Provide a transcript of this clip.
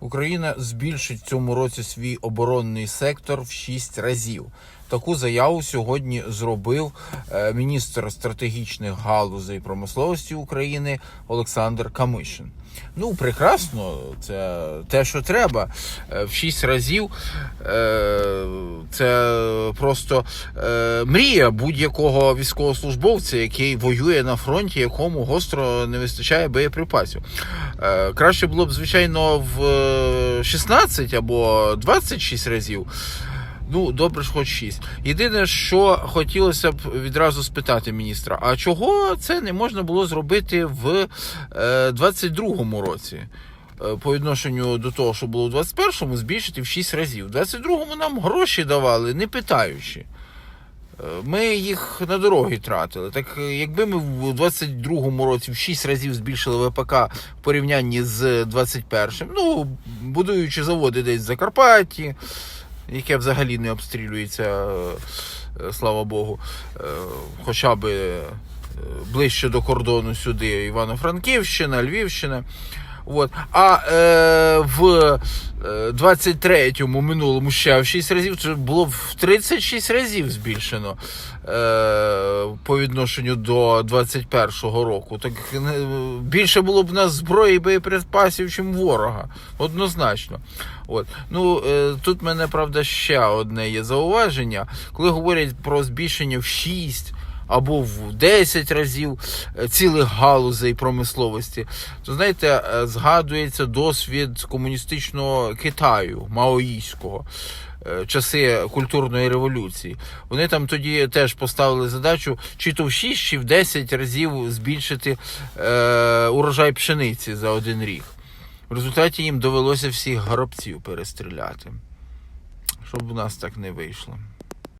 Україна збільшить в цьому році свій оборонний сектор в 6 разів. Таку заяву сьогодні зробив е, міністр стратегічних галузей промисловості України Олександр Камишин. Ну, прекрасно, це те, що треба. Е, В 6 разів е, це просто е, мрія будь-якого військовослужбовця, який воює на фронті, якому гостро не вистачає боєприпасів. Е, Краще було б, звичайно, в е, 16 або 26 разів. Ну, добре ж хоч 6. Єдине, що хотілося б відразу спитати міністра: а чого це не можна було зробити в е, 22-му році? Е, По відношенню до того, що було в 21-му, збільшити в 6 разів. В 22-му нам гроші давали, не питаючи. Е, Ми їх на дороги тратили. Так е, якби ми в 22-му році в 6 разів збільшили ВПК в порівнянні з 21-м, ну, будуючи заводи десь в Закарпатті, яке взагалі не обстрілюється, слава Богу, хоча б е, ближче до кордону сюди Івано-Франківщина, Львівщина. От. А е, в е, 23-му минулому ще в 6 разів це було в 36 разів збільшено е, по відношенню до 21-го року. Так е, більше було б у нас зброї боєприпасів, чим ворога. Однозначно. От. Ну, е, тут мене, правда, ще одне є зауваження. Коли говорять про збільшення в 6 або в 10 разів е, цілих галузей промисловості, то знаєте, е, згадується досвід комуністичного Китаю, маоїського. е, Часи культурної революції. Вони там тоді теж поставили задачу чи то в 6, чи в 10 разів збільшити е, урожай пшениці за один рік. В результаті їм довелося всіх горобців перестріляти. Щоб у нас так не вийшло.